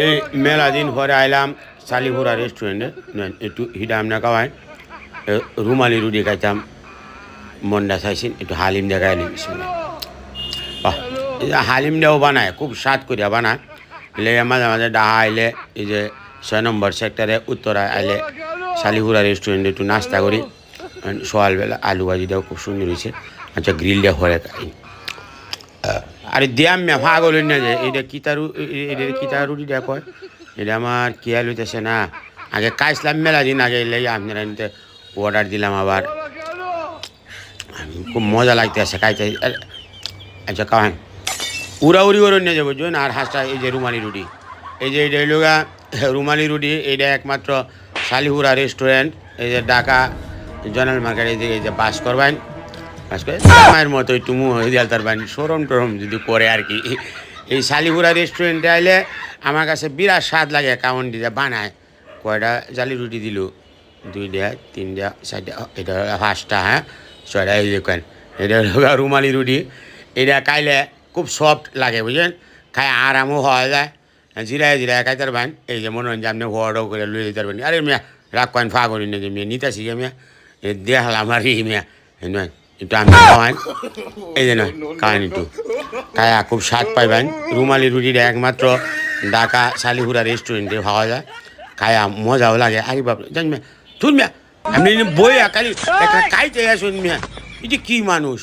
এই মেলা দিন পরে আইলাম সালিপুরা রেস্টুরেন্টে। একটু হিডা আমনা খাওয়াই। রুমালি রুটি খাইতাম, মন্ডা চাইছেন, একটু হালিম দেখাই হালিম দেও বানায়, খুব স্বাদ করিয়া বানায়। এলে মাঝে মাঝে ডাহা আইলে, এই যে ছয় নম্বর সেক্টরে উত্তরা আইলে সালিপুরা রেস্টুরেন্টে একটু নাস্তা করি। সকালবেলা আলু ভাজি ভাজিটাও খুব সুন্দর হয়েছে আচ্ছা গ্রিল দিয়ে হরে খাই। আরে দিয়াম মে পাগল না যে এটা কিতারু এটা কিতার রুটিটা কয় এটা আমার খেয়াল হইতেছে না। আগে কাইসলাম মেলা দিন আগে এলে আপনারা নিতে অর্ডার দিলাম আবার। খুব মজা লাগতেছে খাইতে। আচ্ছা খাওয়ান উড়াউড়ি করে নিয়ে যাব বুঝুন আর হাঁসটা এই যে রুমালি রুটি। এই যে এটা হইল রুমালি রুটি এটা একমাত্র শালিহুরা রেস্টুরেন্ট এই যে ঢাকা জনাল মার্কেট এই যে এই যে বাস করবেন। মায়ের মতো একটু মুখ হয়ে সরম টরম যদি করে আর কি। এই শালিহুরা রেস্টুরেন্টে আইলে আমার কাছে বিরাট স্বাদ লাগে কাউন দিতে বানায়। কয়টা জালি রুটি দিল? দুইটা, তিনটা, চারটা এটা হলো পাঁচটা হ্যাঁ? ছয়টা, এই দেখেন এটা হলো রুমালি রুটি। এটা খাইলে খুব সফট লাগে, বুঝলেন? খাই আরামও হওয়া যায়। জিরায় জিরায় খাইতে পারবেন এই যে মনে হয় যে আপনি হওয়াটাও করে লুয়ে দিতে পারবেন আরে মিয়া, রাগ করেন ফা করি না যে মেয়ে? নিতাছি গে মিয়া। দেখালাম আর মিয়া নয়? একটু আমি খাওয়ান এই যে নয় একটু খায়া খুব স্বাদ পাইবেন রুমালি রুটিটা একমাত্র ঢাকা শালিহুরা রেস্টুরেন্টে পাওয়া যায়। খায়া মজাও লাগে। আরে বাপ জান মিয়া তুই মিয়া আমি বই আকালি একটা খাইতে মিয়া এটি কি মানুষ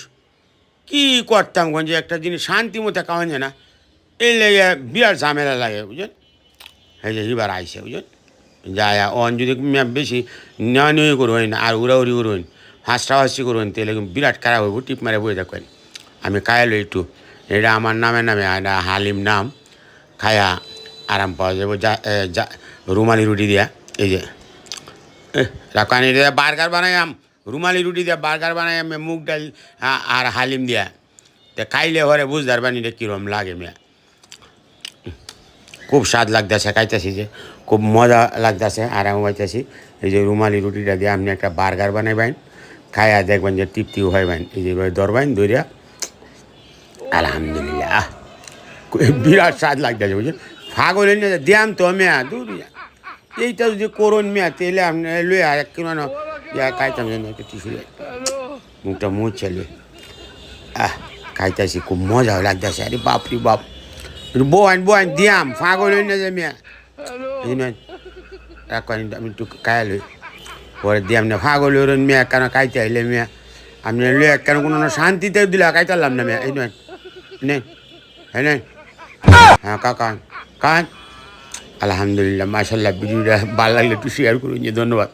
কি করতাম যে একটা জিনিস শান্তি মতো খাওয়ান যায় না। এই লেগে বিরাট ঝামেলা লাগে বুঝলেন? এই যে এবার আইসে বুঝলেন? যায় অন যদি মিয়া বেশি নেওয়া নেওয়া করবেন না আর উড়াউড়ি করবেন হাসি করবেন তাহলে কিন্তু বিরাট খারাপ হইব, টিপ মারে বয়ে থাকবেন আমি খাইলো একটু। এটা আমার নামে নামে, এটা হালিম নাম। খায়া আরাম পাওয়া যাব, যা রুমালি রুটি দিয়া, এই যে। রাখানি দিয়া বার্গার বানাইয়াম রুমালি রুটি দিয়া বার্গার বানাইয়াম মুগ ডাল আর হালিম দিয়া। তে খাইলে হরে বুঝদার রে কিরম লাগে মিয়া। খুব স্বাদ লাগতেছে, খাইতেছি যে। খুব মজা লাগতেছে আরাম পাইতেছি। এই যে রুমালি রুটিটা দিয়ে আপনি একটা বার্গার বানাইবেন। খাইয়া দেখবেন যে তৃপ্তিও হইবেন এই যে এভাবে ধরবেন দইরা আলহামদুলিল্লাহ। বিরাট স্বাদ লাগতেছে, বুঝছেন? ফাগল দিয়াম তো মেয়া, দূর এইটা যদি করুন মেয়া তেলে আপনি লয়ে আর ইয়া খাইতাম টিস্যু মুখটা মুখ চলে আহ, খাইতেছি, খুব মজা লাগতেছে। আরে বাপ রে বাপ। বোয়ান বোয়ান দিয়াম, ফাগল হই না যে মিয়া আমি একটু খাই লই। পরে দিয়ে আপনি ফাগল হইলেন মেয়ে কেন কাইতে আইলে মেয়ে। আপনি লই কেন কোনো না শান্তিতে দিলে খাইতারলাম না মেয়ে, এই নয়। নেন হ্যাঁ হ্যাঁ কাকা, কান। আলহামদুলিল্লাহ মাসাল্লাহ ভিডিওটা ভালো লাগলে একটু শেয়ার করুন, ধন্যবাদ।